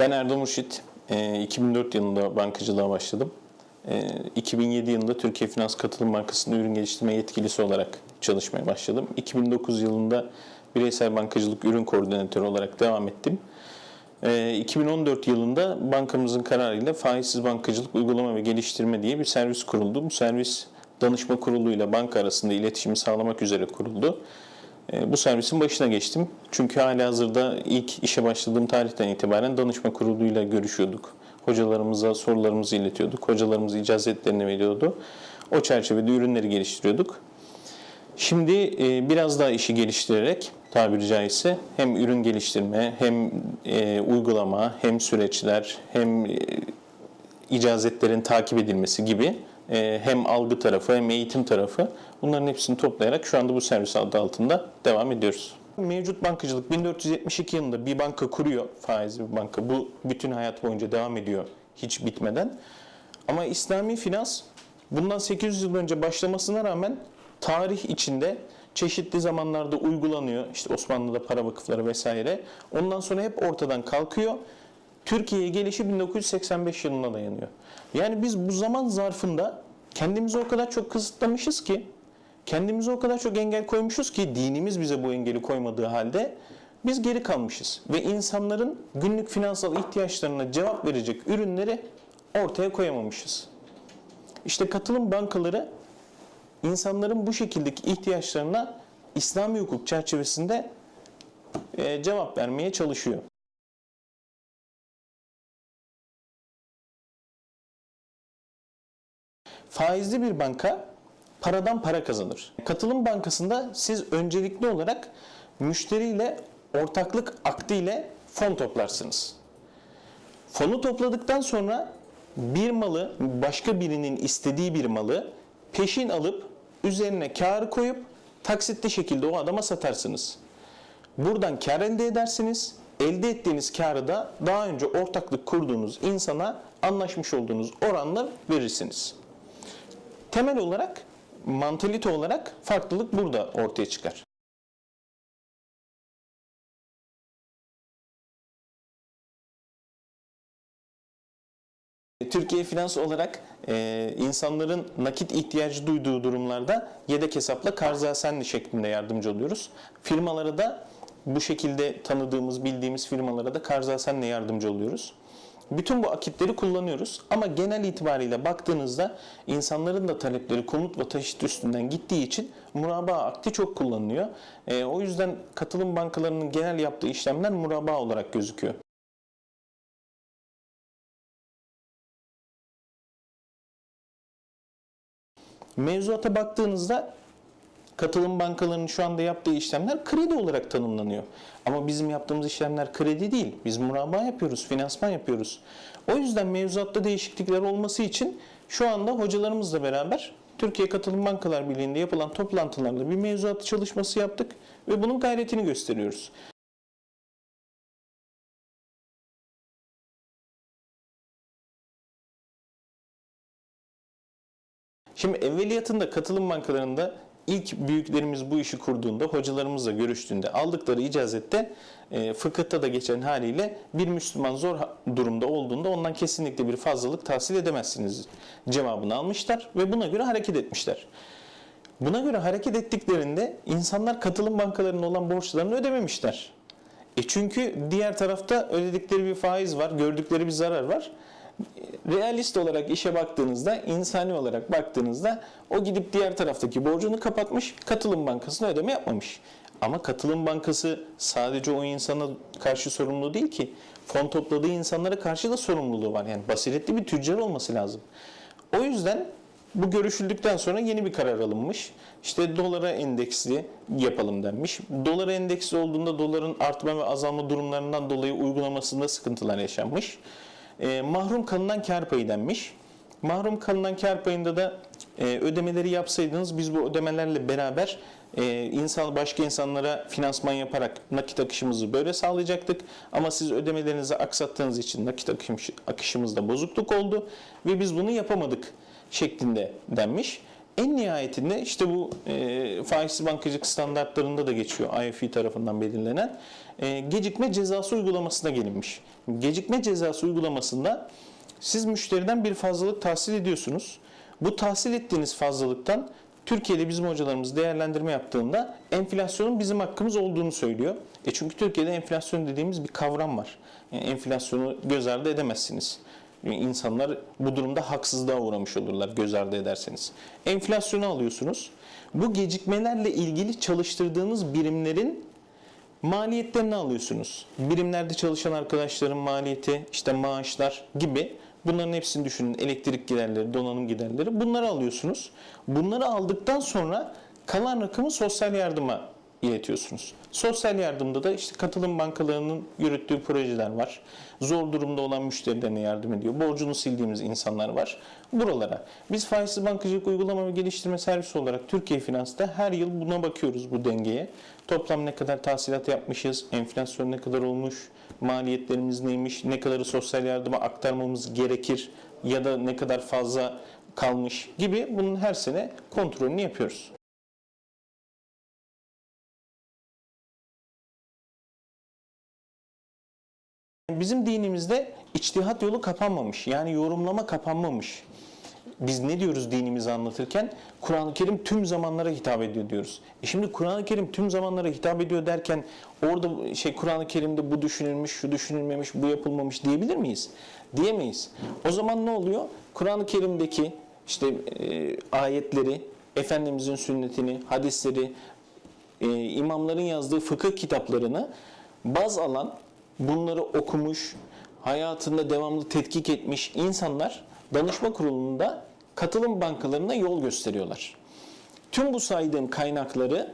Ben Erdem Murşit. Ee, 2004 yılında bankacılığa başladım. Ee, 2007 yılında Türkiye Finans Katılım Bankası'nda ürün geliştirme yetkilisi olarak çalışmaya başladım. 2009 yılında bireysel bankacılık ürün koordinatörü olarak devam ettim. Ee, 2014 yılında bankamızın kararıyla faizsiz bankacılık uygulama ve geliştirme diye bir servis kuruldu. Bu servis danışma kuruluyla banka arasında iletişimi sağlamak üzere kuruldu. E, Bu servisin başına geçtim. Çünkü hala hazırda ilk işe başladığım tarihten itibaren danışma kuruluyla görüşüyorduk. Hocalarımıza sorularımızı iletiyorduk. Hocalarımız icazetlerini veriyordu. O çerçevede ürünleri geliştiriyorduk. Şimdi e, biraz daha işi geliştirerek tabiri caizse hem ürün geliştirme hem e, uygulama hem süreçler hem e, icazetlerin takip edilmesi gibi hem algı tarafı hem eğitim tarafı bunların hepsini toplayarak şu anda bu servis adı altında devam ediyoruz. Mevcut bankacılık 1472 yılında bir banka kuruyor, faizli bir banka. Bu bütün hayat boyunca devam ediyor hiç bitmeden. Ama İslami finans bundan 800 yıl önce başlamasına rağmen tarih içinde çeşitli zamanlarda uygulanıyor. İşte Osmanlı'da para vakıfları vesaire. Ondan sonra hep ortadan kalkıyor. Türkiye'ye gelişi 1985 yılına dayanıyor. Yani biz bu zaman zarfında kendimizi o kadar çok kısıtlamışız ki, kendimize o kadar çok engel koymuşuz ki dinimiz bize bu engeli koymadığı halde biz geri kalmışız. Ve insanların günlük finansal ihtiyaçlarına cevap verecek ürünleri ortaya koyamamışız. İşte katılım bankaları insanların bu şekildeki ihtiyaçlarına İslami hukuk çerçevesinde e, cevap vermeye çalışıyor. Faizli bir banka paradan para kazanır. Katılım bankasında siz öncelikli olarak müşteriyle ortaklık akdi ile fon toplarsınız. Fonu topladıktan sonra bir malı başka birinin istediği bir malı peşin alıp üzerine kar koyup taksitli şekilde o adama satarsınız. Buradan kar elde edersiniz. Elde ettiğiniz karı da daha önce ortaklık kurduğunuz insana anlaşmış olduğunuz oranla verirsiniz. Temel olarak, mantalite olarak farklılık burada ortaya çıkar. Türkiye Finans olarak e, insanların nakit ihtiyacı duyduğu durumlarda yedek hesapla karzasenli şeklinde yardımcı oluyoruz. Firmalara da bu şekilde tanıdığımız, bildiğimiz firmalara da karzasenle yardımcı oluyoruz. Bütün bu akitleri kullanıyoruz ama genel itibariyle baktığınızda insanların da talepleri konut ve taşıt üstünden gittiği için murabaa akti çok kullanılıyor. E, o yüzden katılım bankalarının genel yaptığı işlemler murabaa olarak gözüküyor. Mevzuata baktığınızda katılım bankalarının şu anda yaptığı işlemler kredi olarak tanımlanıyor. Ama bizim yaptığımız işlemler kredi değil. Biz murabaa yapıyoruz, finansman yapıyoruz. O yüzden mevzuatta değişiklikler olması için şu anda hocalarımızla beraber Türkiye Katılım Bankalar Birliği'nde yapılan toplantılarla bir mevzuat çalışması yaptık ve bunun gayretini gösteriyoruz. Şimdi evveliyatında katılım bankalarında ilk büyüklerimiz bu işi kurduğunda, hocalarımızla görüştüğünde aldıkları icazette e, fıkıhta da geçen haliyle bir Müslüman zor durumda olduğunda ondan kesinlikle bir fazlalık tahsil edemezsiniz cevabını almışlar ve buna göre hareket etmişler. Buna göre hareket ettiklerinde insanlar katılım bankalarının olan borçlarını ödememişler. E çünkü diğer tarafta ödedikleri bir faiz var, gördükleri bir zarar var. Realist olarak işe baktığınızda, insani olarak baktığınızda o gidip diğer taraftaki borcunu kapatmış, katılım bankasına ödeme yapmamış. Ama katılım bankası sadece o insana karşı sorumlu değil ki. Fon topladığı insanlara karşı da sorumluluğu var. Yani basiretli bir tüccar olması lazım. O yüzden bu görüşüldükten sonra yeni bir karar alınmış. İşte dolara endeksli yapalım denmiş. Dolara endeksli olduğunda doların artma ve azalma durumlarından dolayı uygulamasında sıkıntılar yaşanmış. E, mahrum kalınan kar payı denmiş. Mahrum kalınan kar payında da e, ödemeleri yapsaydınız biz bu ödemelerle beraber e, insan başka insanlara finansman yaparak nakit akışımızı böyle sağlayacaktık. Ama siz ödemelerinizi aksattığınız için nakit akış, akışımızda bozukluk oldu ve biz bunu yapamadık şeklinde denmiş. En nihayetinde işte bu e, faizsiz bankacılık standartlarında da geçiyor IFI tarafından belirlenen e, gecikme cezası uygulamasına gelinmiş. Gecikme cezası uygulamasında siz müşteriden bir fazlalık tahsil ediyorsunuz. Bu tahsil ettiğiniz fazlalıktan Türkiye'de bizim hocalarımız değerlendirme yaptığında enflasyonun bizim hakkımız olduğunu söylüyor. E çünkü Türkiye'de enflasyon dediğimiz bir kavram var. Yani enflasyonu göz ardı edemezsiniz. İnsanlar bu durumda haksızlığa uğramış olurlar göz ardı ederseniz. Enflasyonu alıyorsunuz. Bu gecikmelerle ilgili çalıştırdığınız birimlerin maliyetlerini alıyorsunuz. Birimlerde çalışan arkadaşların maliyeti, işte maaşlar gibi bunların hepsini düşünün. Elektrik giderleri, donanım giderleri bunları alıyorsunuz. Bunları aldıktan sonra kalan rakamı sosyal yardıma iletiyorsunuz. Sosyal yardımda da işte katılım bankalarının yürüttüğü projeler var. Zor durumda olan müşterilerine yardım ediyor. Borcunu sildiğimiz insanlar var. Buralara. Biz faizsiz bankacılık uygulama ve geliştirme servisi olarak Türkiye Finans'ta her yıl buna bakıyoruz bu dengeye. Toplam ne kadar tahsilat yapmışız, enflasyon ne kadar olmuş, maliyetlerimiz neymiş, ne kadarı sosyal yardıma aktarmamız gerekir ya da ne kadar fazla kalmış gibi bunun her sene kontrolünü yapıyoruz. Bizim dinimizde içtihat yolu kapanmamış. Yani yorumlama kapanmamış. Biz ne diyoruz dinimizi anlatırken? Kur'an-ı Kerim tüm zamanlara hitap ediyor diyoruz. E şimdi Kur'an-ı Kerim tüm zamanlara hitap ediyor derken orada şey Kur'an-ı Kerim'de bu düşünülmüş, şu düşünülmemiş, bu yapılmamış diyebilir miyiz? Diyemeyiz. O zaman ne oluyor? Kur'an-ı Kerim'deki işte e, ayetleri, Efendimizin sünnetini, hadisleri, e, imamların yazdığı fıkıh kitaplarını baz alan, bunları okumuş, hayatında devamlı tetkik etmiş insanlar danışma kurulunda katılım bankalarına yol gösteriyorlar. Tüm bu saydığım kaynakları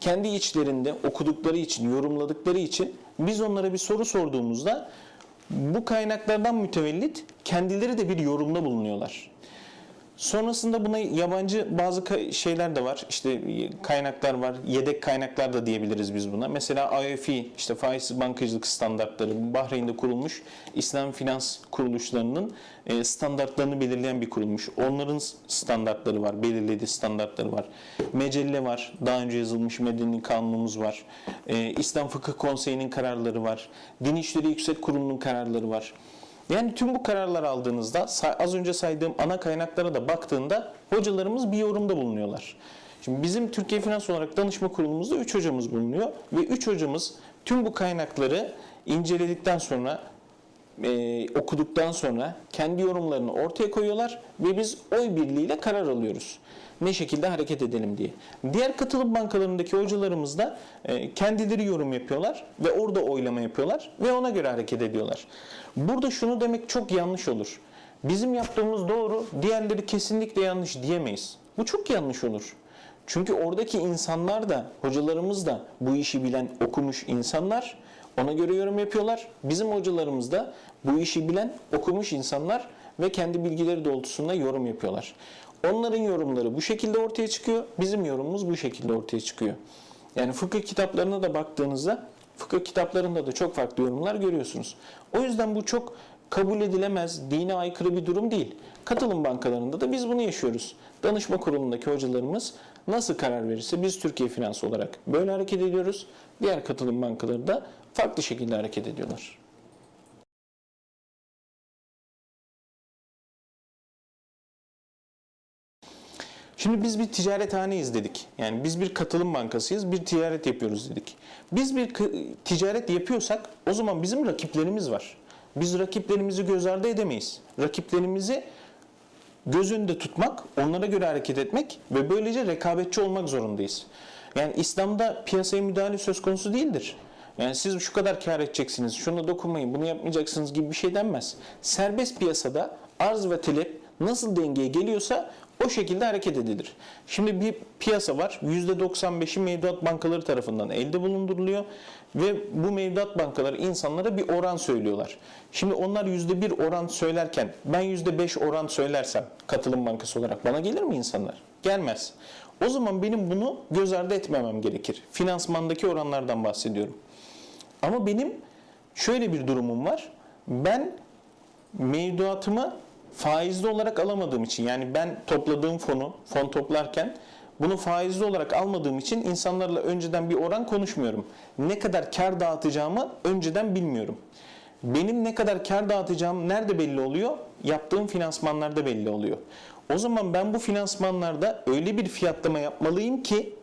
kendi içlerinde okudukları için, yorumladıkları için biz onlara bir soru sorduğumuzda bu kaynaklardan mütevellit kendileri de bir yorumda bulunuyorlar. Sonrasında buna yabancı bazı şeyler de var. İşte kaynaklar var. Yedek kaynaklar da diyebiliriz biz buna. Mesela IFI, işte faizsiz bankacılık standartları, Bahreyn'de kurulmuş İslam finans kuruluşlarının e, standartlarını belirleyen bir kurulmuş. Onların standartları var, belirlediği standartları var. Mecelle var, daha önce yazılmış medeni kanunumuz var. E, İslam Fıkıh Konseyi'nin kararları var. Din İşleri Yüksek Kurulu'nun kararları var. Yani tüm bu kararlar aldığınızda az önce saydığım ana kaynaklara da baktığında hocalarımız bir yorumda bulunuyorlar. Şimdi bizim Türkiye Finans olarak danışma kurulumuzda 3 hocamız bulunuyor ve 3 hocamız tüm bu kaynakları inceledikten sonra e, okuduktan sonra kendi yorumlarını ortaya koyuyorlar ve biz oy birliğiyle karar alıyoruz. Ne şekilde hareket edelim diye. Diğer katılım bankalarındaki hocalarımız da e, kendileri yorum yapıyorlar ve orada oylama yapıyorlar ve ona göre hareket ediyorlar. Burada şunu demek çok yanlış olur. Bizim yaptığımız doğru, diğerleri kesinlikle yanlış diyemeyiz. Bu çok yanlış olur. Çünkü oradaki insanlar da, hocalarımız da bu işi bilen, okumuş insanlar ona göre yorum yapıyorlar. Bizim hocalarımız da bu işi bilen, okumuş insanlar ve kendi bilgileri doğrultusunda yorum yapıyorlar. Onların yorumları bu şekilde ortaya çıkıyor, bizim yorumumuz bu şekilde ortaya çıkıyor. Yani fıkıh kitaplarına da baktığınızda fıkıh kitaplarında da çok farklı yorumlar görüyorsunuz. O yüzden bu çok kabul edilemez, dine aykırı bir durum değil. Katılım bankalarında da biz bunu yaşıyoruz. Danışma kurulundaki hocalarımız nasıl karar verirse biz Türkiye Finans olarak böyle hareket ediyoruz. Diğer katılım bankaları da farklı şekilde hareket ediyorlar. Şimdi biz bir ticarethaneyiz dedik. Yani biz bir katılım bankasıyız, bir ticaret yapıyoruz dedik. Biz bir ticaret yapıyorsak o zaman bizim rakiplerimiz var. Biz rakiplerimizi göz ardı edemeyiz. Rakiplerimizi göz önünde tutmak, onlara göre hareket etmek ve böylece rekabetçi olmak zorundayız. Yani İslam'da piyasaya müdahale söz konusu değildir. Yani siz şu kadar kar edeceksiniz, şuna dokunmayın, bunu yapmayacaksınız gibi bir şey denmez. Serbest piyasada arz ve talep nasıl dengeye geliyorsa o şekilde hareket edilir. Şimdi bir piyasa var. %95'i mevduat bankaları tarafından elde bulunduruluyor ve bu mevduat bankaları insanlara bir oran söylüyorlar. Şimdi onlar %1 oran söylerken ben %5 oran söylersem katılım bankası olarak bana gelir mi insanlar? Gelmez. O zaman benim bunu göz ardı etmemem gerekir. Finansmandaki oranlardan bahsediyorum. Ama benim şöyle bir durumum var. Ben mevduatımı faizli olarak alamadığım için yani ben topladığım fonu, fon toplarken bunu faizli olarak almadığım için insanlarla önceden bir oran konuşmuyorum. Ne kadar kar dağıtacağımı önceden bilmiyorum. Benim ne kadar kar dağıtacağım nerede belli oluyor? Yaptığım finansmanlarda belli oluyor. O zaman ben bu finansmanlarda öyle bir fiyatlama yapmalıyım ki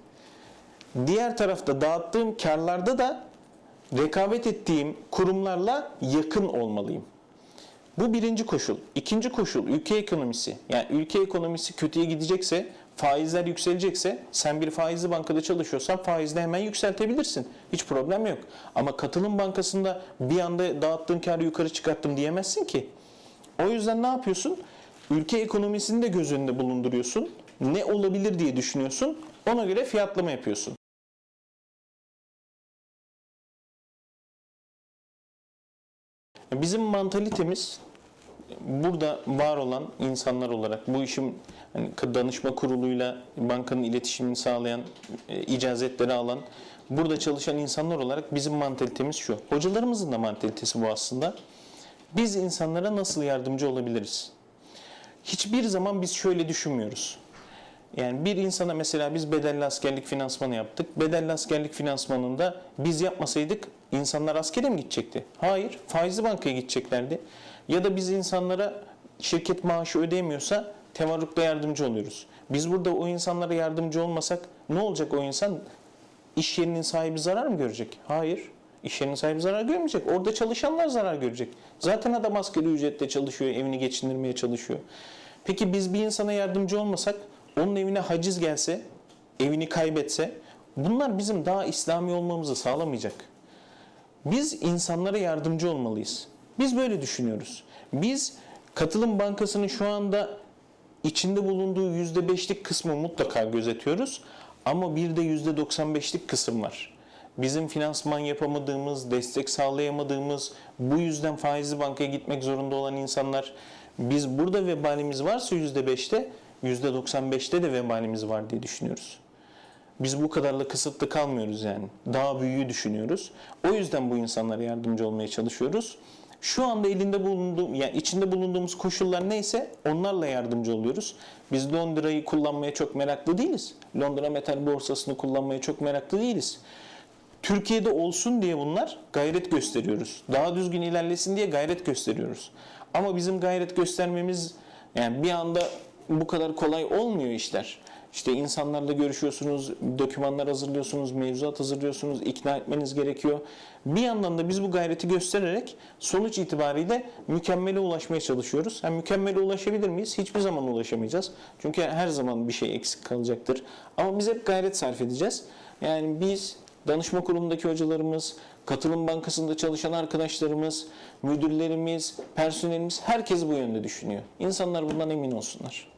diğer tarafta dağıttığım karlarda da rekabet ettiğim kurumlarla yakın olmalıyım. Bu birinci koşul. İkinci koşul ülke ekonomisi. Yani ülke ekonomisi kötüye gidecekse, faizler yükselecekse sen bir faizli bankada çalışıyorsan faizle hemen yükseltebilirsin. Hiç problem yok. Ama katılım bankasında bir anda dağıttığın karı yukarı çıkarttım diyemezsin ki. O yüzden ne yapıyorsun? Ülke ekonomisini de göz önünde bulunduruyorsun. Ne olabilir diye düşünüyorsun. Ona göre fiyatlama yapıyorsun. Bizim mantalitemiz burada var olan insanlar olarak bu işin hani danışma kuruluyla bankanın iletişimini sağlayan, e, icazetleri alan, burada çalışan insanlar olarak bizim mantalitemiz şu. Hocalarımızın da mantalitesi bu aslında. Biz insanlara nasıl yardımcı olabiliriz? Hiçbir zaman biz şöyle düşünmüyoruz. Yani bir insana mesela biz bedelli askerlik finansmanı yaptık. Bedelli askerlik finansmanında biz yapmasaydık insanlar askere mi gidecekti? Hayır, faizli bankaya gideceklerdi. Ya da biz insanlara şirket maaşı ödeyemiyorsa tevarrukta yardımcı oluyoruz. Biz burada o insanlara yardımcı olmasak ne olacak o insan? İş yerinin sahibi zarar mı görecek? Hayır. İş yerinin sahibi zarar görmeyecek. Orada çalışanlar zarar görecek. Zaten adam asgari ücretle çalışıyor, evini geçindirmeye çalışıyor. Peki biz bir insana yardımcı olmasak, onun evine haciz gelse, evini kaybetse, bunlar bizim daha İslami olmamızı sağlamayacak. Biz insanlara yardımcı olmalıyız. Biz böyle düşünüyoruz. Biz katılım bankasının şu anda içinde bulunduğu %5'lik kısmı mutlaka gözetiyoruz. Ama bir de %95'lik kısım var. Bizim finansman yapamadığımız, destek sağlayamadığımız, bu yüzden faizli bankaya gitmek zorunda olan insanlar, biz burada vebalimiz varsa %5'te, %95'te de vebalimiz var diye düşünüyoruz. Biz bu kadarla kısıtlı kalmıyoruz yani. Daha büyüğü düşünüyoruz. O yüzden bu insanlara yardımcı olmaya çalışıyoruz. Şu anda elinde bulunduğum, yani içinde bulunduğumuz koşullar neyse onlarla yardımcı oluyoruz. Biz Londra'yı kullanmaya çok meraklı değiliz. Londra Metal Borsası'nı kullanmaya çok meraklı değiliz. Türkiye'de olsun diye bunlar gayret gösteriyoruz. Daha düzgün ilerlesin diye gayret gösteriyoruz. Ama bizim gayret göstermemiz yani bir anda bu kadar kolay olmuyor işler. İşte insanlarla görüşüyorsunuz, dokümanlar hazırlıyorsunuz, mevzuat hazırlıyorsunuz, ikna etmeniz gerekiyor. Bir yandan da biz bu gayreti göstererek sonuç itibariyle mükemmele ulaşmaya çalışıyoruz. Yani mükemmele ulaşabilir miyiz? Hiçbir zaman ulaşamayacağız. Çünkü her zaman bir şey eksik kalacaktır. Ama biz hep gayret sarf edeceğiz. Yani biz danışma kurulundaki hocalarımız, katılım bankasında çalışan arkadaşlarımız, müdürlerimiz, personelimiz herkes bu yönde düşünüyor. İnsanlar bundan emin olsunlar.